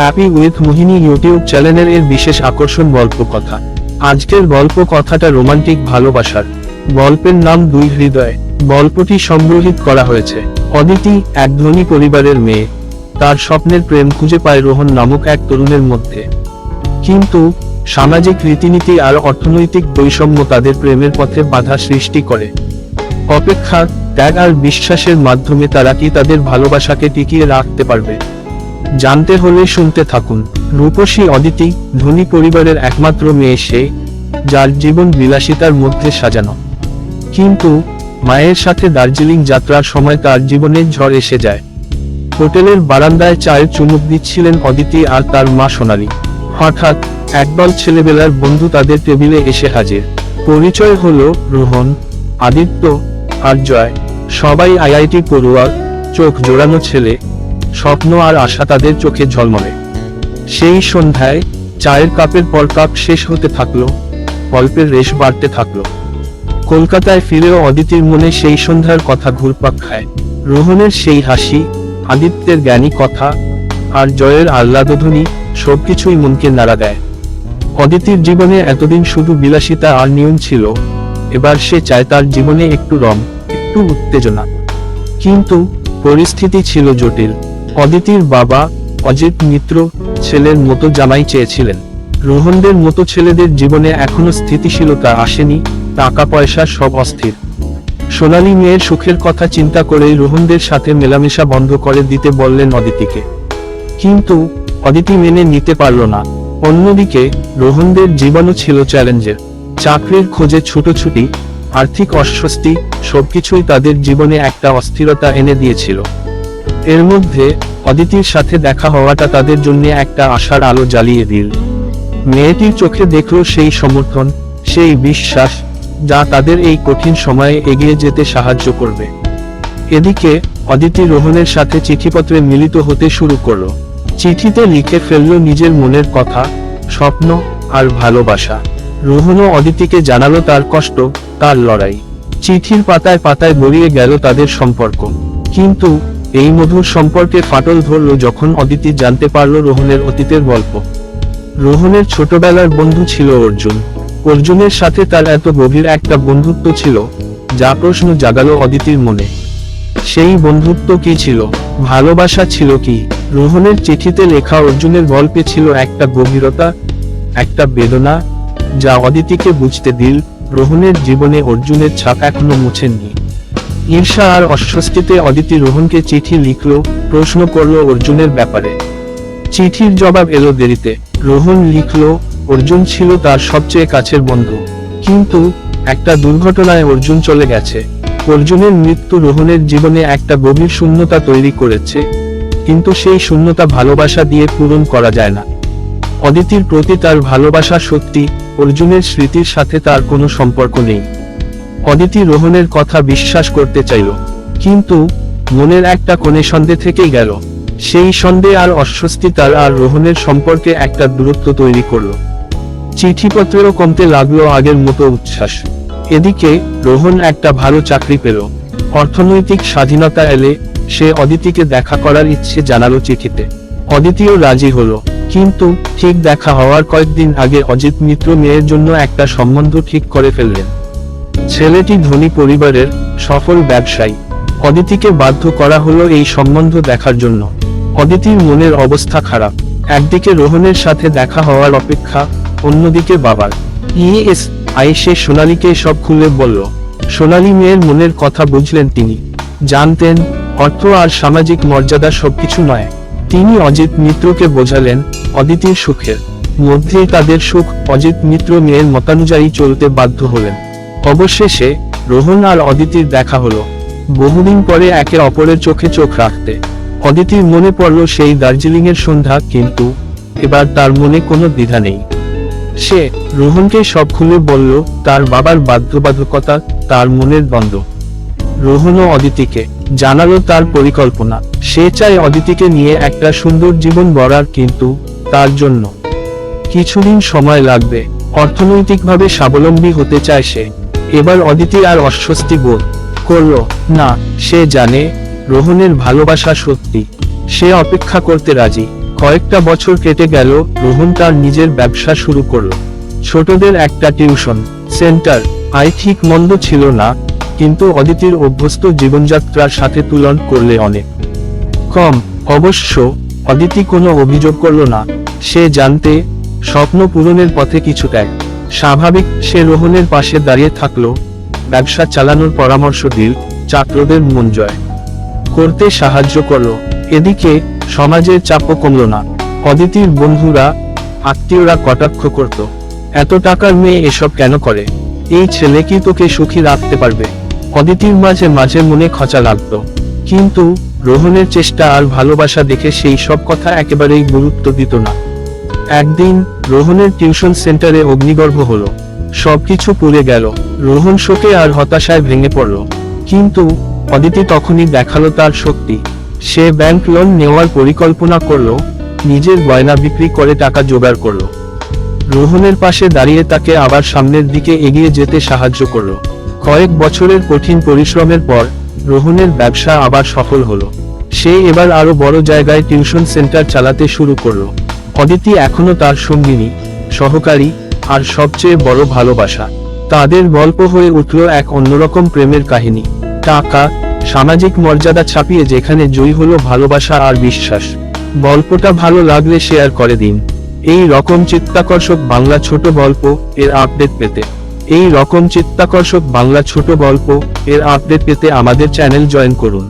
Happy with Mohini YouTube চ্যানেলের এর বিশেষ আকর্ষণ গল্প কথা। আজকের গল্প কথাটা রোমান্টিক ভালোবাসার। গল্পের নাম দুই হৃদয়। গল্পটি সংগ্রহিত করা হয়েছে। অদিতি, এক ধনী পরিবারের মেয়ে। তার স্বপ্নের প্রেম খুঁজে পায় রোহন নামক এক তরুণের মধ্যে। কিন্তু সামাজিক রীতিনীতি আর অর্থনৈতিক বৈষম্য তাদের প্রেমের পথে বাধা সৃষ্টি করে। অপেক্ষা ত্যাগ আর বিশ্বাসের মাধ্যমে তারা কি তাদের ভালোবাসাকে টিকিয়ে রাখতে পারবে? জানতে হলে শুনতে থাকুন। রূপসী অদিতি, ধনী পরিবারের একমাত্র মেয়ে সে, যার জীবন বিলাসিতার মধ্যে সাজানো। কিন্তু, মায়ের সাথে দার্জিলিং যাত্রার সময় তার জীবনে ঝড় এসে যায়। হোটেলের বারান্দায় চায়ের চুমুক দিচ্ছিলেন অদিতি আর তার মা সোনালি। হঠাৎ, একদল ছেলেবেলার বন্ধু তাদের টেবিলে এসে হাজির। পরিচয় হলো রোহন, আদিত্য আর জয়। সবাই আইআইটি পড়ুয়া চোখ জোড়ানো ছেলে। স্বপ্ন আর আশা তাদের চোখে ঝলমলে। সেই সন্ধ্যায় চায়ের কাপের পর কাপ শেষ হতে থাকল, গল্পের রেশ বাড়তে থাকল। কলকাতায় ফিরেও অদিতির মনে সেই সন্ধ্যার কথা ঘুরপাক খায়। রোহনের সেই হাসি, আদিত্যের জ্ঞানী কথা আর জয়ের আহ্লাদধ্বনি সবকিছুই মনকে নাড়া দেয়। অদিতির জীবনে এতদিন শুধু বিলাসিতা আর নিয়ম ছিল, এবার সে চায় তার জীবনে একটু রং একটু উত্তেজনা। কিন্তু পরিস্থিতি ছিল জটিল। অদিতির বাবা, অজিত মিত্র ছেলের মতো জামাই চেয়েছিলেন। রোহনদের মতো ছেলেদের জীবনে এখনও স্থিতিশীলতা আসেনি টাকা পয়সা সব অস্থির। সোনালী মেয়ের সুখের কথা চিন্তা করেই রোহনদের সাথে মেলামেশা বন্ধ করে দিতে বললেন অদিতিকে। কিন্তু অদিতি মেনে নিতে পারল না। অন্যদিকে রোহনদের জীবনও ছিল চ্যালেঞ্জের। চাকরির খোঁজে ছুটোছুটি, আর্থিক অস্বস্তি সবকিছুই তাদের জীবনে একটা অস্থিরতা এনে দিয়েছিল। এর মধ্যে অদিতির সাথে দেখা হওয়াটা তাদের জন্য একটা আশার আলো জ্বালিয়ে দিল। মেয়েটির চোখে দেখল সেই সমর্থন, সেই বিশ্বাস, যা তাদের এই কঠিন সময়ে এগিয়ে যেতে সাহায্য করবে। এদিকে অদিতি রোহনের সাথে চিঠিপত্রে মিলিত হতে শুরু করল। চিঠিতে লিখে ফেলল নিজের মনের কথা, স্বপ্ন আর ভালোবাসা। রোহনও অদিতিকে জানালো তার কষ্ট, তার লড়াই। চিঠির পাতায় পাতায় গড়িয়ে গেল তাদের সম্পর্ক। কিন্তু এই মধুর সম্পর্কে ফাটল ধরল যখন অদিতি জানতে পারল রোহনের অতীতের গল্প। রোহনের ছোটবেলার বন্ধু ছিল অর্জুন। অর্জুনের সাথে তার এত গভীর একটা বন্ধুত্ব ছিল, যা প্রশ্ন জাগালো অদিতির মনে। সেই বন্ধুত্ব কি ছিল, ভালোবাসা ছিল কি, রোহনের চিঠিতে লেখা অর্জুনের গল্পে ছিল একটা গভীরতা, একটা বেদনা, যা অদিতিকে বুঝতে দিল, রোহনের জীবনে অর্জুনের ছাপ এখনও মুছেননি। ঈর্ষা আর অস্বস্তিতে অদিতি রোহনকে চিঠি লিখল, প্রশ্ন করল অর্জুনের ব্যাপারে। চিঠির জবাব এলো দেরিতে। রোহন লিখল, অর্জুন ছিল তার সবচেয়ে কাছের বন্ধু। কিন্তু একটা দুর্ঘটনায় অর্জুন চলে গেছে। অর্জুনের মৃত্যু রোহনের জীবনে একটা গভীর শূন্যতা তৈরি করেছে। কিন্তু সেই শূন্যতা ভালোবাসা দিয়ে পূরণ করা যায় না। অদিতির প্রতি তার ভালোবাসা সত্যি, অর্জুনের স্মৃতির সাথে তার কোনো সম্পর্ক নেই। অদিতি রোহনের কথা বিশ্বাস করতে চাইল, কিন্তু মনের একটা কোণে সন্দেহ থেকেই গেল। সেই সন্দেহ আর অস্বস্তি তার আর রোহনের সম্পর্কে একটা দূরত্ব তৈরি করল। চিঠিপত্রেরও কমতে লাগল আগের মতো উচ্ছ্বাস। এদিকে রোহন একটা ভালো চাকরি পেল। অর্থনৈতিক স্বাধীনতা এলে সে অদিতিকে দেখা করার ইচ্ছে জানালো চিঠিতে। অদিতিও রাজি হলো, কিন্তু ঠিক দেখা হওয়ার কয়েকদিন আগে অজিত মিত্র মেয়ের জন্য একটা সম্বন্ধ ঠিক করে ফেললেন। ছেলেটি ধনী পরিবারের সফল ব্যবসায়ী। অদিতিকে বাধ্য করা হলো এই সম্বন্ধ দেখার জন্য। অদিতির মনের অবস্থা খারাপ। একদিকে রোহনের সাথে দেখা হওয়ার অপেক্ষা, অন্যদিকে বাবার। ইএস আই সে সোনালীকে সব খুলে বলল, সোনালী মেয়ের মনের কথা বুঝলেন তিনি। জানতেন, অর্থ আর সামাজিক মর্যাদা সবকিছু নয়। তিনি অজিত মিত্রকে বোঝালেন, অদিতির সুখের মধ্যেই তাদের সুখ অজিত মিত্র মেয়ের মতানুযায়ী চলতে বাধ্য হলেন। অবশেষে রোহন আর অদিতির দেখা হলো। বহুদিন পরে একে অপরের চোখে চোখ রাখতে। অদিতির মনে পড়ল সেই দার্জিলিং এর সন্ধ্যা, কিন্তু এবার তার মনে কোনো দ্বিধা নেই। সে রোহনকে সব খুলে বলল, তার বাবার বাধ্যবাধকতা তার মনের দ্বন্দ্ব। রোহনও অদিতিকে জানালো তার পরিকল্পনা। সে চায় অদিতিকে নিয়ে একটা সুন্দর জীবন গড়ার, কিন্তু তার জন্য কিছুদিন সময় লাগবে। অর্থনৈতিকভাবে স্বাবলম্বী হতে চায় সে। এবার অদিতি আর অস্বস্তি বোধ করল, না, সে জানে রোহনের ভালোবাসা সত্যি। সে অপেক্ষা করতে রাজি। কয়েকটা বছর কেটে গেল, রোহন তার নিজের ব্যবসা শুরু করল। ছোটদের একটা টিউশন সেন্টার, আয় ঠিক মন্দ ছিল না, কিন্তু অদিতির অভ্যস্ত জীবনযাত্রার সাথে তুলন করলে অনেক। কম, অবশ্য অদিতি কোনো অভিযোগ করল না। সে জানতে, স্বপ্ন পূরণের পথে কিছু ত্যাগ। স্বাভাবিক সে রোহনের পাশে দাঁড়িয়ে থাকল, ব্যবসা চালানোর পরামর্শ দিল চাকরদের মন জয়। করতে সাহায্য করল, এদিকে সমাজের চাপও কমল না। অদিতির বন্ধুরা, আত্মীয়রা কটাক্ষ করত, এত টাকার মেয়ে এসব কেন করে? এই ছেলে কি তোকে সুখী রাখতে পারবে? অদিতির মাঝে মাঝে মনে খচা লাগতো। কিন্তু রোহনের চেষ্টা আর ভালোবাসা দেখে সেই সব কথা একেবারেই গুরুত্ব দিত না। একদিন রোহনের টিউশন সেন্টারে অগ্নিগর্ভ হলো। সবকিছু পুড়ে গেল। রোহন শোকে আর হতাশায় ভেঙে পড়ল। কিন্তু অদিতি তখনই দেখাল তার শক্তি। সে ব্যাংক লোন নেওয়ার পরিকল্পনা করল, নিজের গয়না বিক্রি করে টাকা জোগাড় করল। রোহনের পাশে দাঁড়িয়ে তাকে আবার সামনের দিকে এগিয়ে যেতে সাহায্য করল। কয়েক বছরের কঠিন পরিশ্রমের পর রোহনের ব্যবসা আবার সফল হলো। সে এবার আরও বড় জায়গায় টিউশন সেন্টার চালাতে শুরু করল। অদিতি এখনও তার সঙ্গিনী, সহকারী, আর সবচেয়ে বড় ভালোবাসা। তাদের গল্প হয়ে উঠল এক অন্যরকম প্রেমের কাহিনী। টাকা, সামাজিক মর্যাদা ছাপিয়ে যেখানে জয়ী হলো ভালোবাসা আর বিশ্বাস। গল্পটা ভালো লাগলে শেয়ার করে দিন। এই রকম চিত্তাকর্ষক বাংলা ছোট গল্প এর আপডেট পেতে। এই রকম চিত্তাকর্ষক বাংলা ছোট গল্প এর আপডেট পেতে আমাদের চ্যানেল জয়েন করুন।